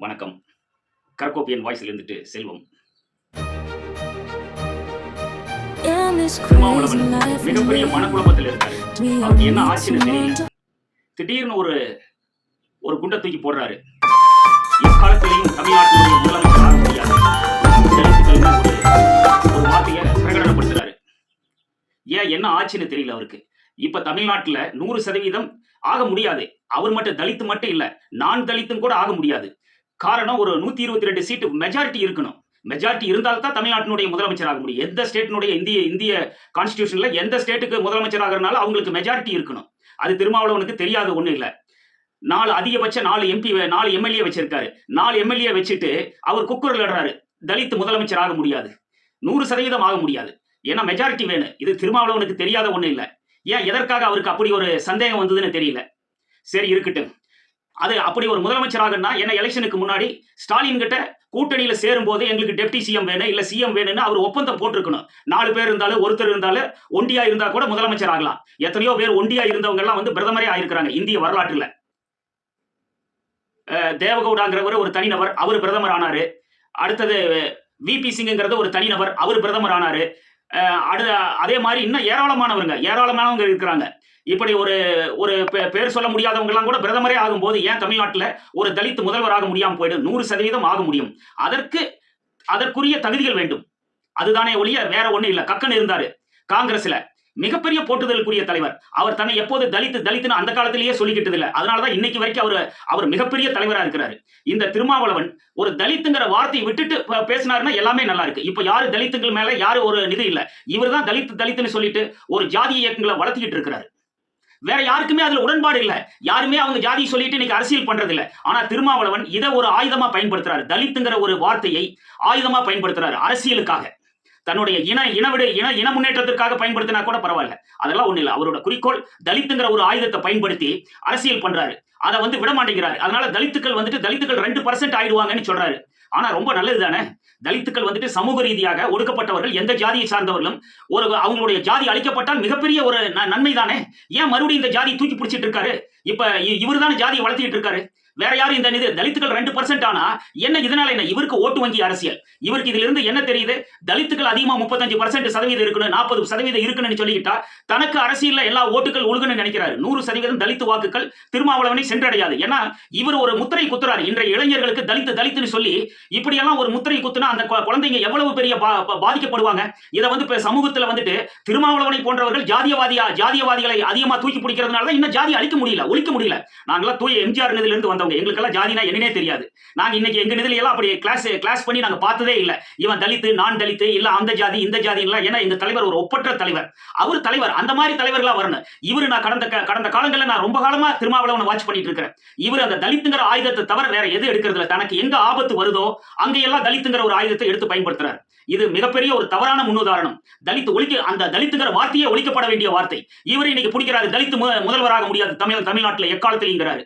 வணக்கம். கரக்கோப்பியன் வாய்ஸ்ல இருந்துட்டு செல்வம். திருமாவளவன் மிகப்பெரிய மனக்குழப்பத்தில் இருக்காரு. அவருக்கு என்ன ஆச்சுன்னு தெரியல. திடீர்னு ஒரு ஒரு குண்டை தூக்கி போடுறாரு. எக்காலத்திலையும் தமிழ்நாட்டினுடைய முதலமைச்சர் முடியாது. ஒரு வார்த்தையை பிரகடனப்படுத்துறாரு. ஏன் என்ன ஆச்சுன்னு தெரியல அவருக்கு. இப்ப தமிழ்நாட்டுல நூறு சதவீதம் ஆக முடியாது. அவர் மட்டும் தலித்து மட்டும் இல்ல நான் தலித்தும் கூட ஆக முடியாது. காரணம் ஒரு நூத்தி இருபத்தி ரெண்டு சீட்டு மெஜாரிட்டி இருக்கணும். மெஜாரிட்டி இருந்தால் தான் தமிழ்நாட்டினுடைய முதலமைச்சர் ஆக முடியும். எந்த ஸ்டேட்டினுடைய இந்திய இந்திய கான்ஸ்டியூஷன்ல எந்த ஸ்டேட்டுக்கு முதலமைச்சர் ஆகிறனால அவங்களுக்கு மெஜாரிட்டி இருக்கணும். அது திருமாவளவனுக்கு தெரியாத ஒண்ணு இல்லை. நாலு அதிகபட்ச நாலு எம்பி நாலு எம்எல்ஏ வச்சிருக்காரு. நாலு எம்எல்ஏ வச்சுட்டு அவர் குக்கர் இடுறாரு. தலித் முதலமைச்சர் ஆக முடியாது. நூறு சதவீதம் ஆக முடியாது. ஏன்னா மெஜாரிட்டி வேணும். இது திருமாவளவனுக்கு தெரியாத ஒண்ணு இல்லை. ஏன் எதற்காக அவருக்கு அப்படி ஒரு சந்தேகம் வந்ததுன்னு தெரியல. சரி இருக்கட்டும். அது அப்படி ஒரு முதலமைச்சராகனா என்ன எலெக்ஷனுக்கு முன்னாடி ஸ்டாலின் கிட்ட கூட்டணியில சேரும்போது எங்களுக்கு டெப்டி சிஎம் வேணும் இல்ல சிஎம் வேணும்னு அவர் ஒப்பந்தம் போட்டிருக்கணும். நாலு பேர் இருந்தாலும் ஒருத்தர் இருந்தாலும் ஒண்டியா இருந்தா கூட முதலமைச்சர் ஆகலாம் எத்தனையோ பேர் ஒண்டியா இருந்தவங்க எல்லாம் வந்து பிரதமரே ஆயிருக்கிறாங்க இந்திய வரலாற்றுல. தேவகவுடாங்கிறவர் ஒரு தனிநபர் அவர் பிரதமர் ஆனாரு. அடுத்தது விபி சிங்ங்கிறது ஒரு தனிநபர் அவர் பிரதமர் ஆனாரு. அஹ் அடு அதே மாதிரி இன்னும் ஏராளமானவங்க ஏராளமானவங்க இருக்கிறாங்க. இப்படி ஒரு ஒரு பேர் சொல்ல முடியாதவங்கெல்லாம் கூட பிரதமரே ஆகும்போது ஏன் தமிழ்நாட்டில் ஒரு தலித் முதல்வர் ஆக முடியாம போயிடும் நூறு சதவீதம் ஆக முடியும். அதற்கு அதற்குரிய தகுதிகள் வேண்டும். அதுதானே ஒழிய வேற ஒன்றும் இல்லை. கக்கன் இருந்தாரு காங்கிரஸ்ல. மிகப்பெரிய போட்டுதலுக்குரிய தலைவர். அவர் தன்னை எப்போது தலித்து தலித்துன்னு அந்த காலத்திலேயே சொல்லிக்கிட்டது இல்ல அதனாலதான் இன்னைக்கு வரைக்கும் அவர் அவர் மிகப்பெரிய தலைவரா இருக்கிறாரு. இந்த திருமாவளவன் ஒரு தலித்துங்கிற வார்த்தையை விட்டுட்டு பேசினாருன்னா எல்லாமே நல்லா இருக்கு. இப்ப யாரு தலித்துகள் மேல யாரு ஒரு நிதி இல்லை. இவர் தான் தலித்து தலித்துன்னு சொல்லிட்டு ஒரு ஜாதி இயக்கங்களை வளர்த்திக்கிட்டு இருக்கிறாரு. வேற யாருக்குமே அதுல உடன்பாடு இல்ல. யாருமே அவங்க ஜாதி சொல்லிட்டு இன்னைக்கு அரசியல் பண்றது இல்ல ஆனா திருமாவளவன் இதை ஒரு ஆயுதமா பயன்படுத்துறாரு. தலித்துங்கிற ஒரு வார்த்தையை ஆயுதமா பயன்படுத்துறாரு அரசியலுக்காக. தன்னுடைய இன இனவிட இன இன முன்னேற்றத்திற்காக பயன்படுத்தினா கூட பரவாயில்ல. அதெல்லாம் ஒண்ணு இல்ல. அவரோட குறிக்கோள் தலித்துங்கிற ஒரு ஆயுதத்தை பயன்படுத்தி அரசியல் பண்றாரு. அதை வந்து விட மாட்டேங்கிறாரு. அதனால தலித்துக்கள் வந்துட்டு தலித்துக்கள் ரெண்டு பர்சன்ட் ஆயிடுவாங்கன்னு சொல்றாரு. ஆனா ரொம்ப நல்லது தானே? தலித்துக்கள் வந்துட்டு சமூக ரீதியாக ஒடுக்கப்பட்டவர்கள் எந்த ஜாதியை சார்ந்தவர்களும் ஒரு அவங்களுடைய ஜாதி அழிக்கப்பட்டால் மிகப்பெரிய ஒரு ந- நன்மை தானே? ஏன் மறுபடியும் இந்த ஜாதி தூக்கி பிடிச்சிட்டு இருக்காரு? இப்ப இவர் தானே ஜாதியை வளர்த்திட்டு இருக்காரு? வேற யாரும் இந்த நிதி தலித்துகள் ரெண்டு பர்சன்ட் ஆனா என்ன இதனால என்ன? இவருக்கு ஓட்டு வங்கி அரசியல். இவருக்கு இதுல இருந்து என்ன தெரியுது? தலித்துகள் அதிகமா முப்பத்தஞ்சு பர்சன்ட் சதவீதம் இருக்கணும் நாற்பது சதவீதம் இருக்கணும்னு சொல்லிக்கிட்டா தனக்கு அரசியல்ல எல்லா ஓட்டுகள் ஒழுகுன்னு நினைக்கிறாரு. நூறு சதவீதம் தலித்து வாக்குகள் திருமாவளவனை சென்றடையாது. ஏன்னா இவர் ஒரு முத்திரை குத்துறாரு. இன்றைய இளைஞர்களுக்கு தலித்து தலித்துன்னு சொல்லி இப்படியெல்லாம் ஒரு முத்திரை குத்துனா அந்த கு- குழந்தைங்க எவ்வளவு பெரிய பா- பாதிக்கப்படுவாங்க? இதை வந்து இப்ப சமூகத்துல வந்துட்டு திருமாவளவனை போன்றவர்கள் ஜாதியவாதியா ஜாதியவாதிகளை அதிகமா தூக்கி பிடிக்கிறதுனால தான் இன்னும் ஜாதி அழிக்க முடியல ஒழிக்க முடியல. நாங்களாம் தூய எம்ஜிஆர் நிதியில இருந்து வந்தவங்க எங்களுக்கெல்லாம் ஜாதினா என்னன்னே தெரியாது. நாங்க இன்னைக்கு எங்க நிதியில எல்லாம் அப்படி கிளாஸ் கிளாஸ் பண்ணி நாங்க பார்த்ததே இல்ல. இவன் தலித்து நான் தலித்து இல்ல அந்த ஜாதி இந்த ஜாதி இல்ல ஏன்னா எங்க தலைவர் ஒரு ஒப்பற்ற தலைவர். அவர் தலைவர் அந்த மாதிரி தலைவர்களா வரணும். இவரு நான் கடந்த க- கடந்த காலங்கள்ல நான் ரொம்ப காலமா திருமாவளவனை வாட்ச் பண்ணிட்டு இருக்கிறேன் இவர் அந்த தலித்துங்கிற ஆயுதத்தை தவிர வேற எது எடுக்கிறது இல்லை தனக்கு எங்க ஆபத்து வருதோ அங்கேயெல்லாம் தலித்துங்கிற ஒரு ஆயுதத்தை எடுத்து பயன்படுத்துறாரு. இது மிகப்பெரிய ஒரு தவறான முன்னுதாரணம். தலித்து ஒழிக்க அந்த தலித்துங்கிற வார்த்தையே ஒழிக்கப்பட வேண்டிய வார்த்தை. இவர் இன்னைக்கு பிடிக்கிறாரு. தலித்து மு- முதல்வராக முடியாது. தமிழ் தமிழ்நாட்டில் எக்காலத்திலேங்கிறாரு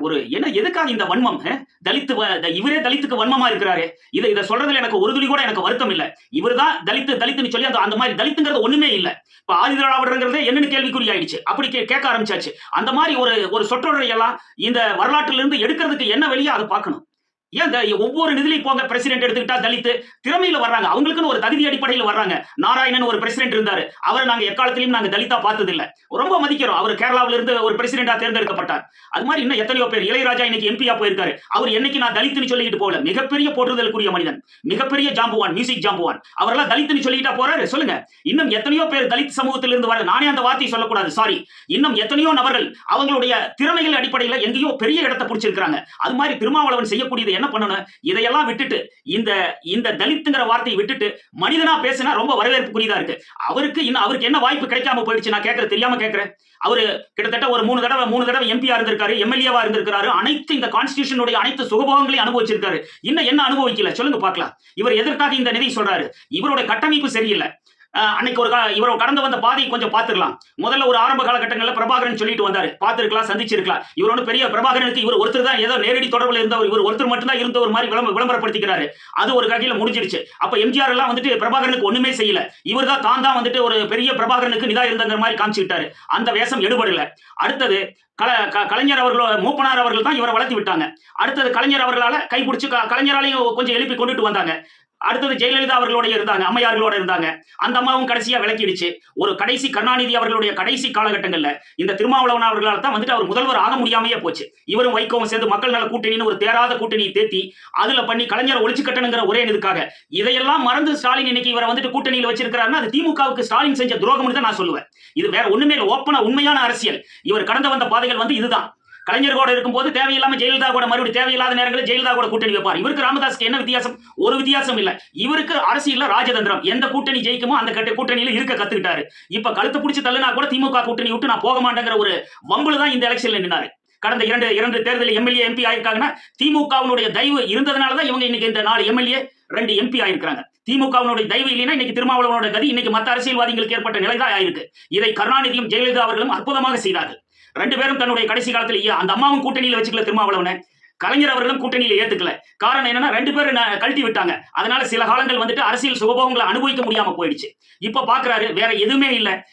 ஒரு என்ன எதுக்காக இந்த வன்மம்? தலித்து வ- இவரே தலித்துக்கு வன்மமா இருக்கிறாரு. இதை இதை சொல்றதுல எனக்கு ஒரு துளி கூட எனக்கு வருத்தம் இல்ல. இவர்தான் தலித்து தலித்துன்னு சொல்லி அந்த அந்த மாதிரி தலித்துங்கிறது ஒண்ணுமே இல்ல. இப்ப ஆதிதிராவிடங்கிறது என்னன்னு கேள்விக்குறி ஆயிடுச்சு. அப்படி கேட்க ஆரம்பிச்சாச்சு. அந்த மாதிரி ஒரு ஒரு சொற்றொடரை எல்லாம் இந்த வரலாற்றிலிருந்து இருந்து எடுக்கிறதுக்கு என்ன வழியோ அதை பார்க்கணும். ஏன் இந்த ஒவ்வொரு நிதிலையும் போங்க பிரசிடென்ட் எடுத்துக்கிட்டா தலித்து திறமையில வர்றாங்க. அவங்களுக்குன்னு ஒரு தகுதி அடிப்படையில் வர்றாங்க. நாராயணன் ஒரு பிரசிடென்ட் இருந்தாரு. அவரை நாங்க எக்காலத்திலையும் நாங்க தலித்தா பார்த்தது இல்ல ரொம்ப மதிக்கிறோம். அவர் கேரளாவில இருந்து ஒரு பிரசிடென்டா தேர்ந்தெடுக்கப்பட்டார். அது மாதிரி இன்னும் எத்தனையோ பேர். இளையராஜா இன்னைக்கு எம்பியா போயிருக்காரு. அவர் என்னைக்கு நான் தலித்துன்னு சொல்லிட்டு போகல. மிகப்பெரிய போற்றுதலுக்குரிய மனிதன். மிகப்பெரிய ஜாம்புவான் மியூசிக் ஜாம்புவான். அவரெல்லாம் தலித்துன்னு சொல்லிட்டா போறாரு. சொல்லுங்க. இன்னும் எத்தனையோ பேர் தலித் சமூகத்திலிருந்து வர நானே அந்த வார்த்தையை சொல்லக்கூடாது. சாரி இன்னும் எத்தனையோ நபர்கள் அவங்களுடைய திறமைகள் அடிப்படையில் எங்கேயோ பெரிய இடத்தை பிடிச்சிருக்காங்க அது மாதிரி திருமாவளவன் செய்யக்கூடியது என்ன பண்ணணும்? இதையெல்லாம் விட்டுட்டு இந்த இந்த தலித்துங்கிற வார்த்தையை விட்டுட்டு மனிதனா பேசினா ரொம்ப வரவேற்புக்குரியதா இருக்கு. அவருக்கு இன்னும் அவருக்கு என்ன வாய்ப்பு கிடைக்காம போயிடுச்சு? நான் கேட்கறது தெரியாம கேட்கறேன். அவரு கிட்டத்தட்ட ஒரு மூணு தடவை மூணு தடவை எம்பியா இருந்திருக்காரு எம்எல்ஏவா இருந்திருக்காரு அனைத்து இந்த கான்ஸ்டியூஷனுடைய அனைத்து சுகபோகங்களையும் அனுபவிச்சிருக்காரு. இன்னும் என்ன அனுபவிக்கல? சொல்லுங்க பார்க்கலாம். இவர் எதற்காக இந்த நிதி சொல்றாரு? இவருடைய கட்டமைப்பு சரியில்லை. அன்னைக்கு ஒரு இவர் கடந்து வந்த பாதையை கொஞ்சம் பார்த்துக்கலாம். முதல்ல ஒரு ஆரம்ப காலகட்டங்களில் பிரபாகரன் சொல்லிட்டு வந்தார். பார்த்துருக்கலாம் சந்திச்சிருக்கலாம். இவர் ஒன்று பெரிய பிரபாகரனுக்கு இவர் ஒருத்தர் தான் ஏதோ நேரடி தொடர்பில் இருந்தவர் இவர் ஒருத்தர் மட்டும்தான் இருந்த ஒரு மாதிரி விளம்ப விளம்பரப்படுத்திக்கிறாரு. அது ஒரு வகையில முடிஞ்சிருச்சு. அப்போ எம்ஜிஆர் எல்லாம் வந்துட்டு பிரபாகரனுக்கு ஒண்ணுமே செய்யல. இவர் தான் தான் தான் வந்துட்டு ஒரு பெரிய பிரபாகரனுக்கு நிதா இருந்தங்கிற மாதிரி காமிச்சுக்கிட்டாரு. அந்த வேஷம் எடுபடல. அடுத்தது கல க- கலைஞர் அவர்கள் மூப்பனார் அவர்கள் தான் இவரை வளர்த்தி விட்டாங்க. அடுத்தது கலைஞர் அவர்களால் கைப்பிடிச்சு க- கலைஞராலையும் கொஞ்சம் எழுப்பி கொண்டுட்டு வந்தாங்க. அடுத்தது ஜெயலலிதா அவர்களோட இருந்தாங்க அம்மையார்களோட இருந்தாங்க. அந்த அம்மாவும் கடைசியா விளக்கிடுச்சு ஒரு கடைசி கருணாநிதி அவர்களுடைய கடைசி காலகட்டங்கள்ல இந்த திருமாவளவன் அவர்களால் தான் வந்துட்டு அவர் முதல்வர் ஆக முடியாமையே போச்சு. இவரும் வைகோவும் சேர்ந்து மக்கள் நல கூட்டணின்னு ஒரு தேராத கூட்டணியை தேத்தி அதுல பண்ணி கலைஞர் ஒழிச்சு கட்டணுங்கிற ஒரே இதுக்காக. இதையெல்லாம் மறந்து ஸ்டாலின் இன்னைக்கு இவரை வந்துட்டு கூட்டணியில் வச்சிருக்கிறாருன்னா அது திமுகவுக்கு ஸ்டாலின் செஞ்ச துரோகம்னு தான் நான் சொல்லுவேன். இது வேற ஒண்ணுமே இல்லை ஓப்பனா உண்மையான அரசியல். இவர் கடந்து வந்த பாதைகள் வந்து இதுதான். கலைஞர் கூட இருக்கும்போது தேவையில்லாம ஜெயலலிதா கூட மறுபடியும் தேவையில்லாத நேரங்களில் ஜெயலலிதா கூட கூட்டணி வைப்பார். இவருக்கு ராமதாஸ்க்கு என்ன வித்தியாசம்? ஒரு வித்தியாசம் இல்ல. இவருக்கு அரசியல் ராஜதந்திரம். எந்த கூட்டணி ஜெயிக்குமோ அந்த கட்ட கூட்டணியில இருக்க கத்துக்கிட்டாரு. இப்ப கழுத்து பிடிச்சி தள்ளுனா கூட திமுக கூட்டணி விட்டு நான் போக மாட்டேங்கிற ஒரு வம்புல தான் இந்த எலெக்ஷன்ல நின்னாரு. கடந்த இரண்டு இரண்டு தேர்தலில் எம்எல்ஏ எம்பி ஆயிருக்காங்கன்னா திமுகவினுடைய தயவு இருந்ததுனால தான் இவங்க இன்னைக்கு இந்த நாலு எம்எல்ஏ ரெண்டு எம்பி ஆயிருக்காங்க திமுகவினுடைய தயவு இல்லைன்னா இன்னைக்கு திருமாவளவனுடைய கதி இன்னைக்கு மத்த அரசியல்வாதிகளுக்கு ஏற்பட்ட நிலைதான் ஆயிருக்கு. இதை கருணாநிதியும் ஜெயலலிதா அவர்களும் அற்புதமாக செய்தார்கள். ரெண்டு பேரும் தன்னுடைய கடைசி காலத்திலேயே அந்த அம்மாவும் கூட்டணியில் வச்சுக்கல திருமாவளவனை. கலைஞர் அவர்களும் கூட்டணியில ஏத்துக்கல. காரணம் என்னன்னா ரெண்டு பேரும் ந- கழட்டி விட்டாங்க. அதனால சில காலங்கள் வந்துட்டு அரசியல் சுகபோகங்களை அனுபவிக்க முடியாம போயிடுச்சு. இப்ப பாக்குறாரு வேற எதுவுமே இல்ல.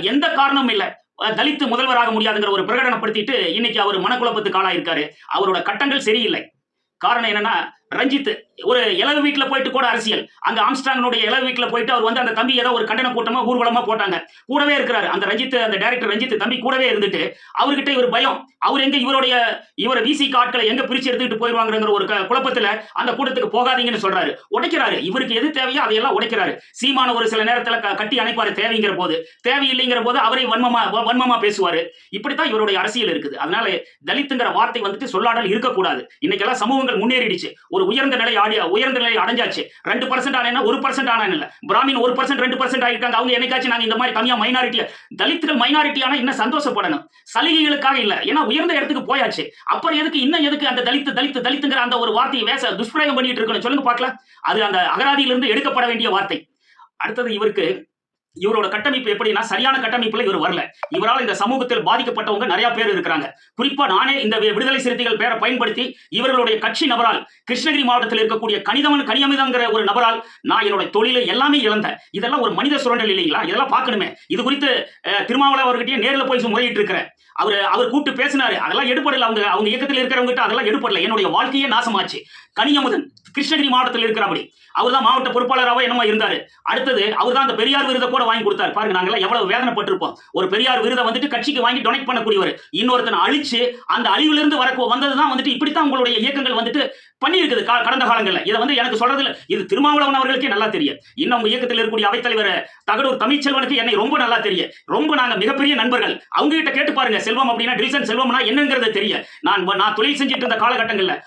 எந்த காரணமும் இல்ல. தலித்து முதல்வராக முடியாதுங்கிற ஒரு பிரகடனப்படுத்திட்டு இன்னைக்கு அவர் மனக்குழப்பத்துக்கு ஆளாயிருக்காரு. அவரோட கட்டங்கள் சரியில்லை. காரணம் என்னன்னா ரஞ்சித் ஒரு இலவு வீட்டுல போயிட்டு கூட அரசியல். அந்த ஆம்ஸ்டாங்கனுடைய இலவு வீட்டுல போயிட்டு அவர் வந்து அந்த தம்பி ஏதோ ஒரு கண்டன கூட்டமா ஊர்வலமா போட்டாங்க. கூடவே இருக்கிறாரு. அந்த ரஞ்சித் அந்த டைரக்டர் ரஞ்சித் தம்பி கூடவே இருந்துட்டு அவர்கிட்ட இவர் பயம். அவர் எங்க இவருடைய இவரை விசி ஆட்களை எங்க பிரிச்சு எடுத்துக்கிட்டு போயிருவாங்கிற ஒரு குழப்பத்தில் குழப்பத்துல அந்த கூட்டத்துக்கு போகாதீங்கன்னு சொல்றாரு. உடைக்கிறாரு. இவருக்கு எது தேவையோ அதையெல்லாம் உடைக்கிறாரு. சீமான ஒரு சில நேரத்துல க- கட்டி அணைப்பாரு தேவைங்கிற போது. தேவையில்லைங்கிற போது அவரை வன்மமா வன்மமா பேசுவாரு. இப்படித்தான் இவருடைய அரசியல் இருக்குது. அதனால தலித்துங்கிற வார்த்தை வந்துட்டு சொல்லாடல் இருக்கக்கூடாது. இன்னைக்கெல்லாம் சமூகங்கள் முன்னேறிடுச்சு. ஒரு உயர்ந்த நிலை ஆடி உயர்ந்த நிலை அடைஞ்சாச்சு. ரெண்டு பர்சன்ட் ஆனா ஒரு பர்சன்ட் ஆனா இல்ல. பிராமின் ஒரு பர்சன்ட் ரெண்டு பர்சன்ட் ஆகிருக்காங்க அவங்க என்னைக்காச்சும் நாங்க இந்த மாதிரி கம்மியா மைனாரிட்டியா தலித்துகள் மைனாரிட்டியான இன்னும் சந்தோஷப்படணும். சலுகைகளுக்காக இல்ல. ஏன்னா உயர்ந்த இடத்துக்கு போயாச்சு. அப்புறம் எதுக்கு இன்னும் எதுக்கு அந்த தலித்து தலித்து தலித்துங்கிற அந்த ஒரு வார்த்தையை வேச துஷ்பிரயோகம் பண்ணிட்டு இருக்கணும். சொல்லுங்க பார்க்கலாம். அது அந்த அகராதியிலிருந்து எடுக்கப்பட வேண்டிய வார்த்தை. அடுத்தது இவருக்கு இவரோட கட்டமைப்பு எப்படின்னா சரியான கட்டமைப்புல இவர் வரல. இவரால் இந்த சமூகத்தில் பாதிக்கப்பட்டவங்க நிறைய பேர் இருக்கிறாங்க. குறிப்பா நானே இந்த விடுதலை சிறுத்தைகள் பேரை பயன்படுத்தி இவர்களுடைய கட்சி நபரால் கிருஷ்ணகிரி மாவட்டத்தில் இருக்கக்கூடிய கணிதவன் கனியமிதங்கிற ஒரு நபரால் நான் என்னோட தொழிலை எல்லாமே இழந்தேன். இதெல்லாம் ஒரு மனித சுரண்டல் இல்லைங்களா? இதெல்லாம் பார்க்கணுமே. இது குறித்து அஹ், திருமாவளவன் அவர்கிட்டயே நேர்ல போய் முறையிட்டு இருக்கிறேன் அவர் அவர் கூப்பிட்டு பேசினாரு. அதெல்லாம் எடுப்படல அவங்க அவங்க இயக்கத்தில் இருக்கிறவங்க கிட்ட அதெல்லாம் எடுப்படல என்னுடைய வாழ்க்கையே நாசமாச்சு. கனியமுதன் கிருஷ்ணகிரி மாவட்டத்தில் இருக்கிறபடி. அவர் தான் மாவட்ட பொறுப்பாளராக என்னமோ இருந்தாரு. அடுத்தது அவர் தான் அந்த பெரியார் விருதை கூட வாங்கி கொடுத்தாரு. பாருங்க நாங்கெல்லாம் எவ்வளவு வேதனைப்பட்டிருப்போம். ஒரு பெரியார் விருதை வந்துட்டு கட்சிக்கு வாங்கி டொனேட் பண்ணக்கூடியவர். இன்னொருத்தனை அழிச்சு அந்த அழிவிலிருந்து வர வந்தது தான் வந்துட்டு இப்படித்தான் உங்களுடைய இயக்கங்கள் வந்துட்டு பண்ணியிருக்குது கா- கடந்த காலங்களில். இதை வந்து எனக்கு சொல்றதுல இது திருமாவளவன் அவர்களுக்கே நல்லா தெரியும். இன்னும் உங்க இயக்கத்தில் இருக்கக்கூடிய அவைத்தலைவர் தகடூர் தமிழ்ச்செல்வனுக்கு என்னை ரொம்ப நல்லா தெரியும். ரொம்ப நாங்க மிகப்பெரிய நண்பர்கள். அவங்க கிட்ட கேட்டு பாருங்க செல்வம் அப்படின்னா டில்சன் செல்வம்னா என்னங்கிறது தெரியும் நான் நான் தொழில் செஞ்சுட்டு இருந்த காலகட்டங்கள்ல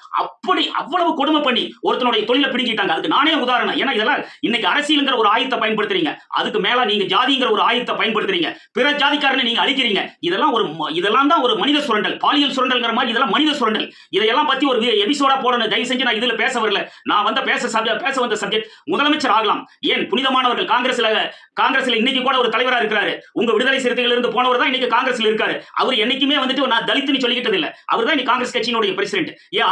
அப்படி அவ்வளவு கொடுமை பண்ணி ஒருத்தனுடைய தொழிலை பிடிக்கிட்டாங்க அதுக்கு நானே உதாரணம். ஏன்னா இதெல்லாம் இன்னைக்கு அரசியலுங்கிற ஒரு ஆயுதத்தை பயன்படுத்துறீங்க. அதுக்கு மேல நீங்க ஜாதிங்கிற ஒரு ஆயுதத்தை பயன்படுத்துறீங்க. பிற ஜாதிக்காரனை நீங்க அழிக்கிறீங்க. இதெல்லாம் ஒரு இதெல்லாம் தான் ஒரு மனித சுரண்டல். பாலியல் சுரண்டல்ங்கிற மாதிரி இதெல்லாம் மனித சுரண்டல். இதையெல்லாம் பத்தி ஒரு எபிசோடா போடணும். தயவு செஞ்சு நான் இதுல பேச வரல. நான் வந்த பேச பேச வந்த சப்ஜெக்ட் முதலமைச்சர் ஆகலாம். ஏன் புனிதமானவர்கள் காங்கிரஸ்ல காங்கிரஸ்ல இன்னைக்கு கூட ஒரு தலைவரா இருக்கிறாரு. உங்க விடுதலை சிறுத்தைகள் இருந்து போனவர் தான் இன்னைக்கு காங்கிரஸ்ல இருக்காரு. அவர் என்னைக்குமே வந்துட்டு நான் தலித்துன்னு சொல்லிக்கிட்டது இல்லை அவர் தான் இன்னைக்கு காங்கிரஸ் கட்சியினுடைய பிரசிடென்ட் ஏன்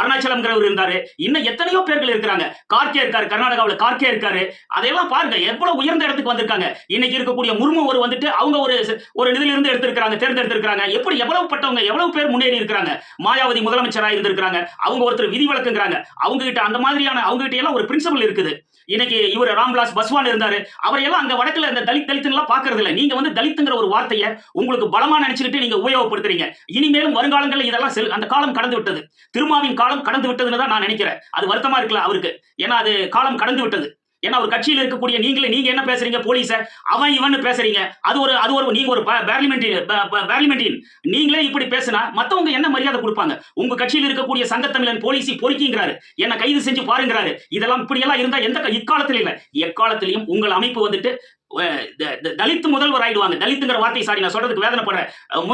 அருணாச்சலம்ங்கிறவர் இருந்தாரு இன்னும் எத்தனையோ பேர்கள் இருக்கிறாங்க. கார்கே இருக்காரு கர்நாடகாவில் கார்கே இருக்காரு. அதையெல்லாம் பாருங்க எவ்வளவு உயர்ந்த இடத்துக்கு வந்திருக்காங்க. இன்னைக்கு இருக்கக்கூடிய முர்மு ஒரு வந்துட்டு அவங்க ஒரு ஒரு நிதியில எடுத்திருக்கிறாங்க தேர்ந்தெடுத்திருக்கிறாங்க. எப்படி எவ்வளவு பட்டவங்க எவ்வளவு பேர் முன்னேறி இருக்கிறாங்க? மாயாவதி முதலமைச்சராக இருந்திருக்கிறாங்க. அவங்க ஒருத்தர் விதி விதிவிலக்குங்கிறாங்க அவங்க கிட்ட அந்த மாதிரியான அவங்க கிட்ட எல்லாம் ஒரு பிரின்சிபல் இருக்குது. இன்னைக்கு இவர் ராம்விலாஸ் பஸ்வான் இருந்தாரு. அவரையெல்லாம் அங்க வடக்குல இந்த தலித் தலித்துலாம் பாக்குறது இல்ல நீங்க வந்து தலித்துங்கிற ஒரு வார்த்தையை உங்களுக்கு பலமா நினைச்சுக்கிட்டு நீங்க உபயோகப்படுத்துறீங்க. இனிமேலும் வருங்காலங்களில் இதெல்லாம் அந்த காலம் கடந்து விட்டது. திருமாவின் காலம் கடந்து விட்டது தான் நான் நினைக்கிறேன். அது வருத்தமா இருக்கல அவருக்கு. ஏன்னா அது காலம் கடந்து விட்டது. ஏன்னா ஒரு கட்சியில் இருக்கக்கூடிய நீங்களே நீங்க என்ன பேசுறீங்க? போலீஸ. அவன் இவன் பேசுறீங்க. அது ஒரு அது ஒரு நீங்க ஒரு பார்லிமெண்டின் பார்லிமெண்டின் நீங்களே இப்படி பேசினா மத்தவங்க என்ன மரியாதை கொடுப்பாங்க? உங்க கட்சியில் இருக்கக்கூடிய சங்கத்தமிழன் போலீசி பொறுக்கிங்கிறாரு. என்ன கைது செஞ்சு பாருங்கிறாரு. இதெல்லாம் இப்படி எல்லாம் இருந்தா எந்த க- இக்காலத்தில் இல்லை. எக்காலத்திலையும் உங்கள் அமைப்பு வந்துட்டு தலித்து முதல்வர் ஆயிடுவாங்க. தலித்துங்கிற வார்த்தை சாரி நான் சொல்றதுக்கு வேதனைப்படுறேன்.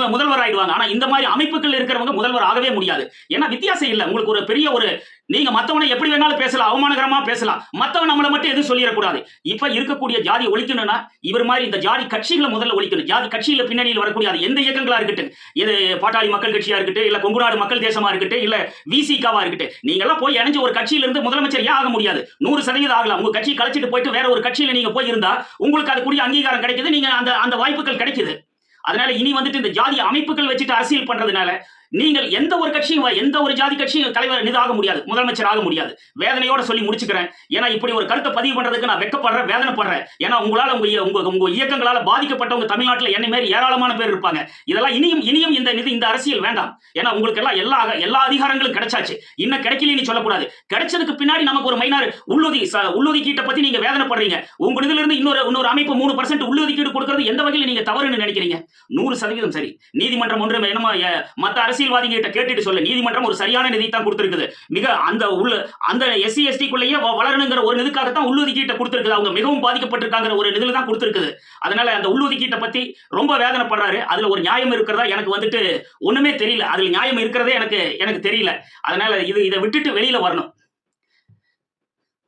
முதல்வர் ஆயிடுவாங்க. ஆனா இந்த மாதிரி அமைப்புகள் இருக்கிறவங்க முதல்வர் ஆகவே முடியாது. ஏன்னா வித்தியாசம் இல்லை. உங்களுக்கு ஒரு பெரிய ஒரு நீங்க மத்தவனை எப்படி வேணாலும் பேசலாம் அவமானகரமா பேசலாம். மத்தவன் நம்மளை மட்டும் எதுவும் சொல்லிடக்கூடாது. இப்ப இருக்கக்கூடிய ஜாதி ஒழிக்கணும்னா இவர் மாதிரி இந்த ஜாதி கட்சிகளை முதல்ல ஒழிக்கணும். ஜாதி கட்சியில பின்னணியில் வரக்கூடிய அது எந்த இயக்கங்களா இருக்கட்டும். இது பாட்டாளி மக்கள் கட்சியா இருக்கட்டும் இல்ல கொங்குநாடு மக்கள் தேசமா இருக்கட்டும் இல்ல விசிகாவா இருக்கட்டும். நீங்க எல்லாம் போய் இணைஞ்சு ஒரு கட்சியில இருந்து முதலமைச்சர் ஏன் ஆக முடியாது? நூறு சதவீதம் ஆகலாம். உங்க கட்சி கழிச்சிட்டு போயிட்டு வேற ஒரு கட்சியில நீங்க போயிருந்தா உங்களுக்கு அதுக்குரிய அங்கீகாரம் கிடைக்குது நீங்க அந்த அந்த வாய்ப்புகள் கிடைக்குது. அதனால இனி வந்துட்டு இந்த ஜாதி அமைப்புகள் வச்சுட்டு அரசியல் பண்றதுனால நீங்கள் எந்த ஒரு கட்சியும் எந்த ஒரு ஜாதி கட்சியும் தலைவர் இது முடியாது முதலமைச்சர் ஆக முடியாது. வேதனையோட சொல்லி முடிச்சுக்கிறேன். ஏன்னா இப்படி ஒரு கருத்தை பதிவு பண்றதுக்கு நான் வெக்கப்படுறேன் வேதனைப்படுறேன். ஏன்னா உங்களால உங்க உங்க உங்க இயக்கங்களால பாதிக்கப்பட்டவங்க தமிழ்நாட்டில் என்ன மாரி ஏராளமான பேர் இருப்பாங்க. இதெல்லாம் இனியும் இனியும் இந்த நிதி இந்த அரசியல் வேண்டாம். ஏன்னா உங்களுக்கு எல்லாம் எல்லா எல்லா அதிகாரங்களும் கிடைச்சாச்சு. இன்னும் கிடைக்கலன்னு சொல்லக்கூடாது. கிடைச்சதுக்கு பின்னாடி நமக்கு ஒரு மைனார் உள்ளொதி ச- உள்ளொதுக்கீட்டை பத்தி நீங்க வேதனைப்படுறீங்க. உங்க இதுல இருந்து இன்னொரு இன்னொரு அமைப்பு மூணு பர்சன்ட் உள்ளொதுக்கீடு கொடுக்கறது எந்த வகையில் நீங்க தவறுன்னு நினைக்கிறீங்க? நூறு சதவீதம் சரி. நீதிமன்றம் ஒன்று என்னமோ மத்த அரசு அரசியல்வாதிங்க கிட்ட கேட்டுட்டு சொல்ல. நீதிமன்றம் ஒரு சரியான நிதி தான் கொடுத்திருக்குது. மிக அந்த உள்ள அந்த எஸ்சி எஸ்டிக்குள்ளேயே வளரணுங்கிற ஒரு நிதிக்காகத்தான் உள்ளொதுக்கீட்டை கொடுத்திருக்குது. அவங்க மிகவும் பாதிக்கப்பட்டிருக்காங்கிற ஒரு நிதியில தான் கொடுத்திருக்குது. அதனால அந்த உள்ளொதுக்கீட்டை பத்தி ரொம்ப வேதனைப்படுறாரு. அதுல ஒரு நியாயம் இருக்கிறதா எனக்கு வந்துட்டு ஒண்ணுமே தெரியல. அதுல நியாயம் இருக்கிறதே எனக்கு எனக்கு தெரியல. அதனால இது இதை விட்டுட்டு வெளியில வரணும்.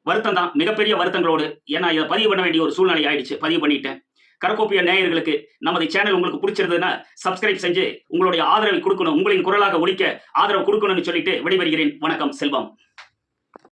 வருத்தம் தான் மிகப்பெரிய வருத்தங்களோடு. ஏன்னா இதை பதிவு பண்ண வேண்டிய ஒரு சூழ்நிலை ஆயிடுச்சு. பதிவு பண்ணிட்டேன். கரக்கோப்பிய நேயர்களுக்கு நமது சேனல் உங்களுக்கு பிடிச்சிருந்ததுன்னா சப்ஸ்கிரைப் செஞ்சு உங்களுடைய ஆதரவை கொடுக்கணும் உங்களின் குரலாக ஒழிக்க ஆதரவு கொடுக்கணும்னு சொல்லிட்டு விடைபெறுகிறேன். வணக்கம் செல்வம்.